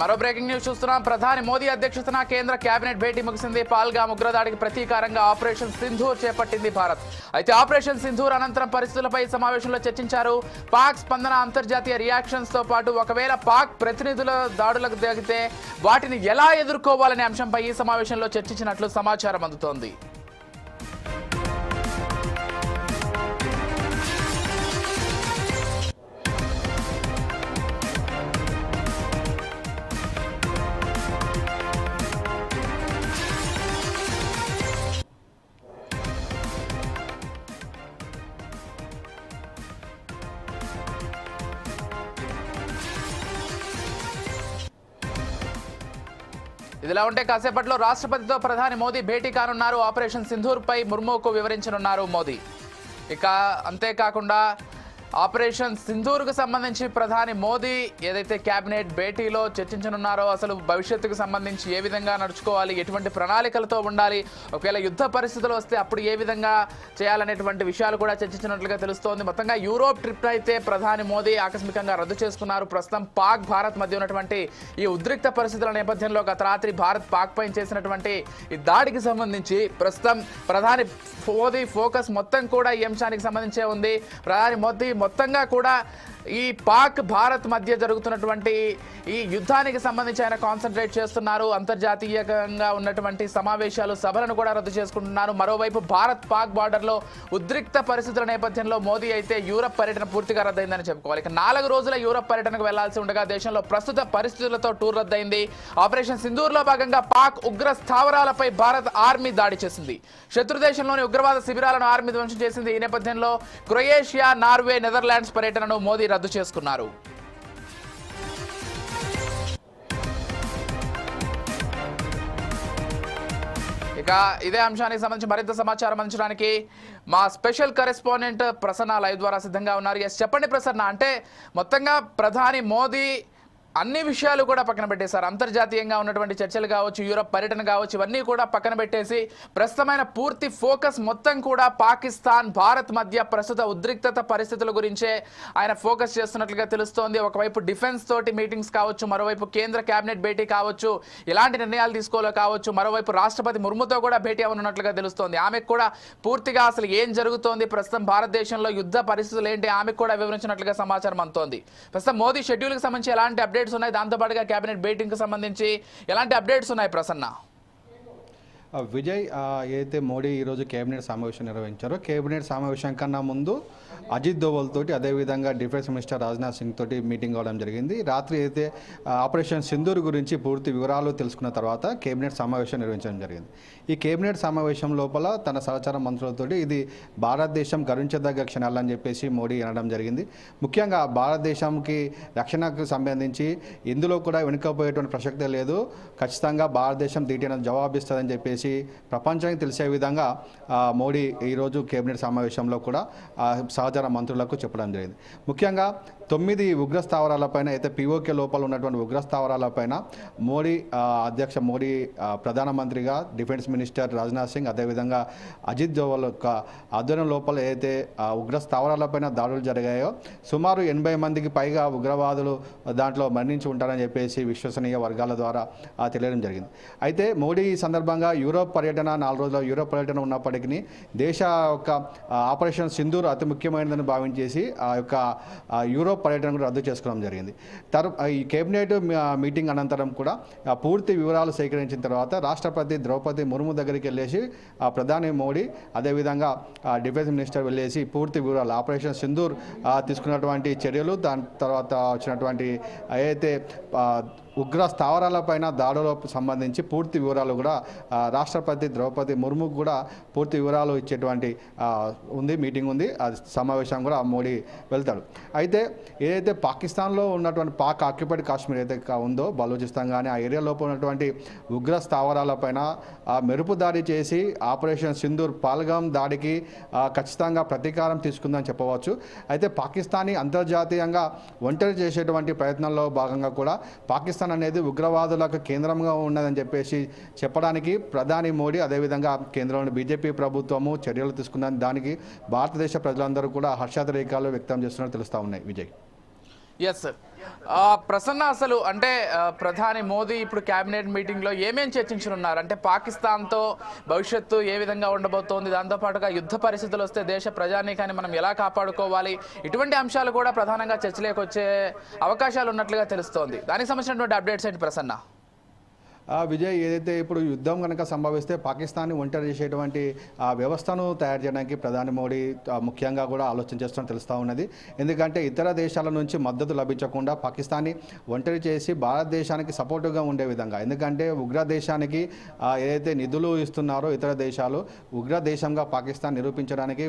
మరో breaking news చూస్తున్నాం. ప్రధాని మోదీ అధ్యక్షతన కేంద్ర కేబినెట్ భేటీ ముగిసింది. పాల్గా ఉగ్రదాడికి ప్రతీకారంగా ఆపరేషన్ సింధూర్ చేపట్టింది భారత్. అయితే ఆపరేషన్ సింధూర్ అనంతరం పరిస్థితులపై సమావేశంలో చర్చించారు. పాక్ స్పందన అంతర్జాతీయ రియాక్షన్స్తో పాటు ఒకవేళ పాక్ ప్రతినిధుల దాడులకు దిగితే వాటిని ఎలా ఎదుర్కోవాలనే అంశంపై ఈ సమావేశంలో చర్చించినట్లు సమాచారం అందుతోంది. ఇదిలా ఉంటే కాసేపట్లో రాష్ట్రపతితో ప్రధాని మోదీ భేటీ కానున్నారు. ఆపరేషన్ సింధూర్ పై ముర్ముకు వివరించనున్నారు మోదీ. ఇక అంతేకాకుండా ఆపరేషన్ సింధూర్కు సంబంధించి ప్రధాని మోదీ ఏదైతే కేబినెట్ భేటీలో చర్చించనున్నారో అసలు భవిష్యత్తుకు సంబంధించి ఏ విధంగా నడుచుకోవాలి ఎటువంటి ప్రణాళికలతో ఉండాలి ఒకవేళ యుద్ధ పరిస్థితులు వస్తే అప్పుడు ఏ విధంగా చేయాలనేటువంటి విషయాలు కూడా చర్చించినట్లుగా తెలుస్తోంది. మొత్తంగా యూరోప్ ట్రిప్ అయితే ప్రధాని మోదీ ఆకస్మికంగా రద్దు చేసుకున్నారు. ప్రస్తుతం పాక్ భారత్ మధ్య ఉన్నటువంటి ఈ ఉద్రిక్త పరిస్థితుల నేపథ్యంలో గత రాత్రి భారత్ పాక్ పైన చేసినటువంటి ఈ దాడికి సంబంధించి ప్రస్తుతం ప్రధాని మోదీ ఫోకస్ మొత్తం కూడా ఈ అంశానికి సంబంధించే ఉంది. ప్రధాని మోదీ మొత్తంగా కూడా ఈ పాక్ భారత్ మధ్య జరుగుతున్నటువంటి ఈ యుద్ధానికి సంబంధించి ఆయన కాన్సన్ట్రేట్ చేస్తున్నారు. అంతర్జాతీయంగా ఉన్నటువంటి సమావేశాలు సభలను కూడా రద్దు చేసుకుంటున్నారు. మరోవైపు భారత్ పాక్ బార్డర్లో ఉద్రిక్త పరిస్థితుల నేపథ్యంలో మోదీ అయితే యూరప్ పర్యటన పూర్తిగా రద్దయిందని చెప్పుకోవాలి. ఇక నాలుగు రోజుల యూరప్ పర్యటనకు వెళ్ళాల్సి ఉండగా దేశంలో ప్రస్తుత పరిస్థితులతో టూర్ రద్దయింది. ఆపరేషన్ సింధూర్లో భాగంగా పాక్ ఉగ్ర స్థావరాలపై భారత్ ఆర్మీ దాడి చేసింది. శత్రు దేశంలోని ఉగ్రవాద శిబిరాలను ఆర్మీ ధ్వంసం చేసింది. ఈ నేపథ్యంలో క్రొయేషియా నార్వే నెదర్లాండ్స్ పర్యటనను మోదీ రద్దు చేసుకున్నారు. ఇక ఇదే అంశానికి సంబంధించి మరింత సమాచారం అందించడానికి మా స్పెషల్ కరెస్పాండెంట్ ప్రసన్న లైవ్ ద్వారా సిద్ధంగా ఉన్నారు. ఎస్ చెప్పండి ప్రసన్న అంటే మొత్తంగా ప్రధాని మోదీ అన్ని విషయాలు కూడా పక్కన పెట్టేశారు. అంతర్జాతీయంగా ఉన్నటువంటి చర్చలు కావచ్చు యూరప్ పర్యటన కావచ్చు ఇవన్నీ కూడా పక్కన పెట్టేసి ప్రస్తుతమైన పూర్తి ఫోకస్ మొత్తం కూడా పాకిస్తాన్ భారత్ మధ్య ప్రస్తుత ఉద్రిక్తత పరిస్థితుల గురించే ఆయన ఫోకస్ చేస్తున్నట్లుగా తెలుస్తోంది. ఒకవైపు డిఫెన్స్ తోటి మీటింగ్స్ కావచ్చు మరోవైపు కేంద్ర కేబినెట్ భేటీ కావచ్చు ఎలాంటి నిర్ణయాలు తీసుకోవాలో కావచ్చు మరోవైపు రాష్ట్రపతి ముర్ముతో కూడా భేటీ అవ్వనున్నట్లుగా తెలుస్తోంది. ఆమెకు కూడా పూర్తిగా అసలు ఏం జరుగుతోంది? ప్రస్తుతం భారతదేశంలో యుద్ధ పరిస్థితులు ఏంటి? ఆమెకు కూడా వివరించినట్లుగా సమాచారం అందుతోంది. ప్రస్తుతం మోదీ షెడ్యూల్కి సంబంధించి ఎలాంటి అప్డేట్ అప్డేట్స్ ఉన్నాయి. దాంతోపాటుగా కేబినెట్ బేటింగ్కి సంబంధించి ఎలాంటి అప్డేట్స్ ఉన్నాయి ప్రసన్న? విజయ్ ఏదైతే మోడీ ఈరోజు కేబినెట్ సమావేశం నిర్వహించారో కేబినెట్ సమావేశం కన్నా ముందు అజిత్ దోవల్ తోటి అదేవిధంగా డిఫెన్స్ మినిస్టర్ రాజ్నాథ్ సింగ్ తోటి మీటింగ్ అవడం జరిగింది. రాత్రి అయితే ఆపరేషన్ సింధూర్ గురించి పూర్తి వివరాలు తెలుసుకున్న తర్వాత కేబినెట్ సమావేశం నిర్వహించడం జరిగింది. ఈ కేబినెట్ సమావేశం లోపల తన సహచార మంత్రులతోటి ఇది భారతదేశం గర్వించదగ్గ క్షణాలని చెప్పేసి మోడీ అనడం జరిగింది. ముఖ్యంగా భారతదేశంకి రక్షణకు సంబంధించి ఇందులో కూడా వెనుకపోయేటువంటి ప్రసక్తే లేదు. ఖచ్చితంగా భారతదేశం దీటైన జవాబిస్తుందని చెప్పేసి ప్రపంచానికి తెలిసే విధంగా మోడీ ఈరోజు కేబినెట్ సమావేశంలో కూడా సహచార మంత్రులకు చెప్పడం జరిగింది. ముఖ్యంగా తొమ్మిది ఉగ్రస్థావరాలపైన అయితే పీఓకే లోపల ఉన్నటువంటి ఉగ్రస్థావరాలపైన మోడీ అధ్యక్ష మోడీ ప్రధానమంత్రిగా డిఫెన్స్ మినిస్టర్ రాజ్నాథ్ సింగ్ అదేవిధంగా అజిత్ దోవల్ యొక్క ఆధ్వర్యం లోపల ఏదైతే ఉగ్రస్థావరాలపైన దాడులు జరిగాయో సుమారు ఎనభై మందికి పైగా ఉగ్రవాదులు దాంట్లో మరణించి ఉంటారని చెప్పేసి విశ్వసనీయ వర్గాల ద్వారా ఆ, తెలియడం జరిగింది. అయితే మోడీ ఈ సందర్భంగా యూరోప్ పర్యటన నాలుగు రోజుల యూరోప్ పర్యటన ఉన్నప్పటికీ దేశ యొక్క ఆపరేషన్ సింధూర్ అతి ముఖ్యమైనదని భావించేసి ఆ యొక్క యూరోప్ పర్యటన కూడా రద్దు చేసుకోవడం జరిగింది. తరు ఈ కేబినెట్ మీటింగ్ అనంతరం కూడా ఆ, పూర్తి వివరాలు సేకరించిన తర్వాత రాష్ట్రపతి ద్రౌపది ముర్ము దగ్గరికి వెళ్ళేసి ఆ ప్రధాని మోడీ అదేవిధంగా ఆ డిఫెన్స్ మినిస్టర్ వెళ్ళేసి పూర్తి వివరాలు ఆపరేషన్ సింధూర్ తీసుకున్నటువంటి చర్యలు దాని తర్వాత వచ్చినటువంటి ఏదైతే ఉగ్ర స్థావరాలపైన దాడులకు సంబంధించి పూర్తి వివరాలు కూడా రాష్ట్రపతి ద్రౌపది ముర్ము కూడా పూర్తి వివరాలు ఇచ్చేటువంటి ఉంది మీటింగ్ ఉంది అది సమావేశం కూడా మోడీ వెళ్తాడు. అయితే ఏదైతే పాకిస్తాన్లో ఉన్నటువంటి పాక్ ఆక్యుపైడ్ కాశ్మీర్ ఏదైతే ఉందో బలోచిస్తాన్ కానీ ఆ ఏరియా లోపల ఉన్నటువంటి ఉగ్ర స్థావరాలపైన మెరుపు దాడి చేసి ఆపరేషన్ సింధూర్ పాల్గాం దాడికి ఖచ్చితంగా ప్రతీకారం తీసుకుందని చెప్పవచ్చు. అయితే పాకిస్తానీ అంతర్జాతీయంగా ఒంటరి చేసేటువంటి ప్రయత్నంలో భాగంగా కూడా పాకిస్తాన్ అనేది ఉగ్రవాదులకు కేంద్రంగా ఉన్నదని చెప్పేసి చెప్పడానికి ప్రధాని మోడీ అదేవిధంగా కేంద్రంలోని బీజేపీ ప్రభుత్వము చర్యలు తీసుకుందని దానికి భారతదేశ ప్రజలందరూ కూడా హర్షాతిరేకాలు వ్యక్తం చేస్తున్నట్టు తెలుస్తూ ఉన్నాయి. విజయ్. ఎస్ ప్రసన్న అసలు అంటే ప్రధాని మోదీ ఇప్పుడు క్యాబినెట్ మీటింగ్లో ఏమేం చర్చించనున్నారు? అంటే పాకిస్తాన్తో భవిష్యత్తు ఏ విధంగా ఉండబోతోంది? దాంతోపాటుగా యుద్ధ పరిస్థితులు వస్తే దేశ ప్రజానీకాన్ని మనం ఎలా కాపాడుకోవాలి? ఇటువంటి అంశాలు కూడా ప్రధానంగా చర్చలేకొచ్చే అవకాశాలు ఉన్నట్లుగా తెలుస్తోంది. దానికి సంబంధించినటువంటి అప్డేట్స్ ఏంటి ప్రసన్న? విజయ్ ఏదైతే ఇప్పుడు యుద్ధం కనుక సంభవిస్తే పాకిస్తాన్ని ఒంటరి చేసేటువంటి ఆ వ్యవస్థను తయారు చేయడానికి ప్రధాని మోడీ ముఖ్యంగా కూడా ఆలోచన చేస్తున్న తెలుస్తూ ఉన్నది. ఎందుకంటే ఇతర దేశాల నుంచి మద్దతు లభించకుండా పాకిస్తాన్ని ఒంటరి చేసి భారతదేశానికి సపోర్టుగా ఉండే విధంగా ఎందుకంటే ఉగ్ర దేశానికి ఏదైతే నిధులు ఇస్తున్నారో ఇతర దేశాలు ఉగ్ర దేశంగా పాకిస్తాన్ నిరూపించడానికి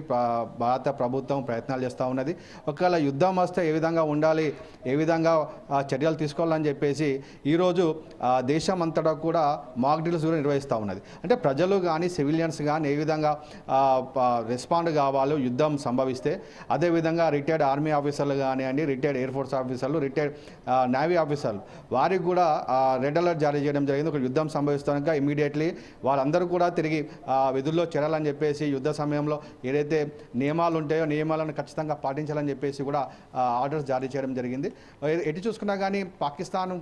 భారత ప్రభుత్వం ప్రయత్నాలు చేస్తూ ఉన్నది. ఒకవేళ యుద్ధం వస్తే ఏ విధంగా ఉండాలి ఏ విధంగా ఆ, చర్యలు తీసుకోవాలని చెప్పేసి ఈరోజు దేశం అంతటా కూడా మాక్ డ్రిల్స్ కూడా నిర్వహిస్తూ ఉన్నది. అంటే ప్రజలు కానీ సివిలియన్స్ కానీ ఏ విధంగా రెస్పాండ్ కావాలో యుద్ధం సంభవిస్తే అదేవిధంగా రిటైర్డ్ ఆర్మీ ఆఫీసర్లు కానివ్వండి రిటైర్డ్ ఎయిర్ ఫోర్స్ ఆఫీసర్లు రిటైర్డ్ నేవీ ఆఫీసర్లు వారికి కూడా రెడ్ అలర్ట్ జారీ చేయడం జరిగింది. ఒక యుద్ధం సంభవిస్తాక ఇమీడియట్లీ వాళ్ళందరూ కూడా తిరిగి విధుల్లో చేరాలని చెప్పేసి యుద్ధ సమయంలో ఏదైతే నియమాలు ఉంటాయో నియమాలను ఖచ్చితంగా పాటించాలని చెప్పేసి కూడా ఆర్డర్స్ జారీ చేయడం జరిగింది. ఎటు చూసుకున్నా కానీ పాకిస్తాన్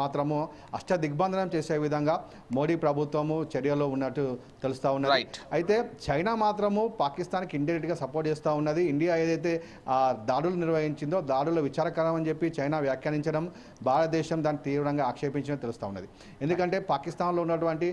మాత్రము అష్ట దిగ్బంధనం చేసే విధంగా మోడీ ప్రభుత్వము చర్యలో ఉన్నట్టు తెలుస్తూ ఉన్నది. అయితే చైనా మాత్రము పాకిస్తాన్కి ఇండైరెక్ట్గా సపోర్ట్ చేస్తూ ఉన్నది. ఇండియా ఏదైతే ఆ, దాడులు నిర్వహించిందో దాడులు విచారకరం అని చెప్పి చైనా వ్యాఖ్యానించడం భారతదేశం దాన్ని తీవ్రంగా ఆక్షేపించడం తెలుస్తూ ఉన్నది. ఎందుకంటే పాకిస్తాన్లో ఉన్నటువంటి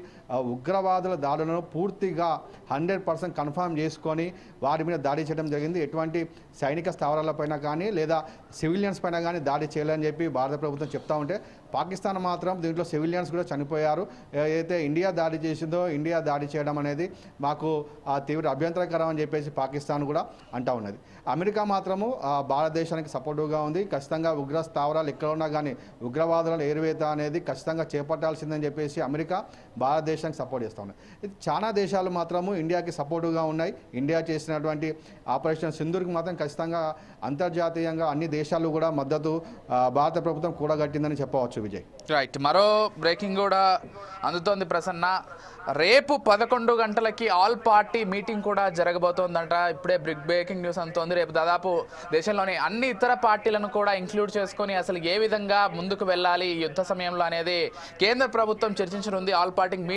ఉగ్రవాదుల దాడులను పూర్తిగా హండ్రెడ్ పర్సెంట్ కన్ఫర్మ్ చేసుకొని వారి మీద దాడి చేయడం జరిగింది. ఎటువంటి సైనిక స్థావరాలపైన కానీ లేదా సివిలియన్స్ పైన కానీ దాడి చేయాలని చెప్పి భారత ప్రభుత్వం చెప్తా ఉంటే పాకిస్తాన్ మాత్రం దీంట్లో సివిలియన్స్ కూడా చనిపోయారు. ఏదైతే ఇండియా దాడి చేసిందో ఇండియా దాడి చేయడం అనేది మాకు ఆ, తీవ్ర అభ్యంతరకరం అని చెప్పేసి పాకిస్తాన్ కూడా అంటా ఉన్నది. అమెరికా మాత్రము భారతదేశానికి సపోర్టివ్గా ఉంది. ఖచ్చితంగా ఉగ్ర స్థావరాలు ఎక్కడ ఉన్నా కానీ ఉగ్రవాదులను ఏరువేత అనేది ఖచ్చితంగా చేపట్టాల్సిందని చెప్పేసి అమెరికా భారతదేశానికి సపోర్ట్ చేస్తూ ఉన్నాయి చాలా దేశాలు మాత్రము ఇండియాకి సపోర్టివ్గా ఉన్నాయి. ఇండియా చేసినటువంటి ఆపరేషన్ సింధూర్కి మాత్రం ఖచ్చితంగా అంతర్జాతీయంగా అన్ని దేశాలు కూడా మద్దతు భారత ప్రభుత్వం కూడగట్టిందని చెప్పవచ్చు. విజయ్. రైట్ మరో బ్రేకింగ్ కూడా అందుతోంది ప్రసన్న. రేపు పదకొండు గంటలకి ఆల్ పార్టీ మీటింగ్ కూడా జరగబోతోందంట. ఇప్పుడే బ్రిక్ బ్రేకింగ్ న్యూస్ అంతోంది రేపు దాదాపు దేశంలోని అన్ని ఇతర పార్టీలను కూడా ఇంక్లూడ్ చేసుకొని అసలు ఏ విధంగా ముందుకు వెళ్ళాలి యుద్ధ సమయంలో అనేది కేంద్ర ప్రభుత్వం చర్చించనుంది. All party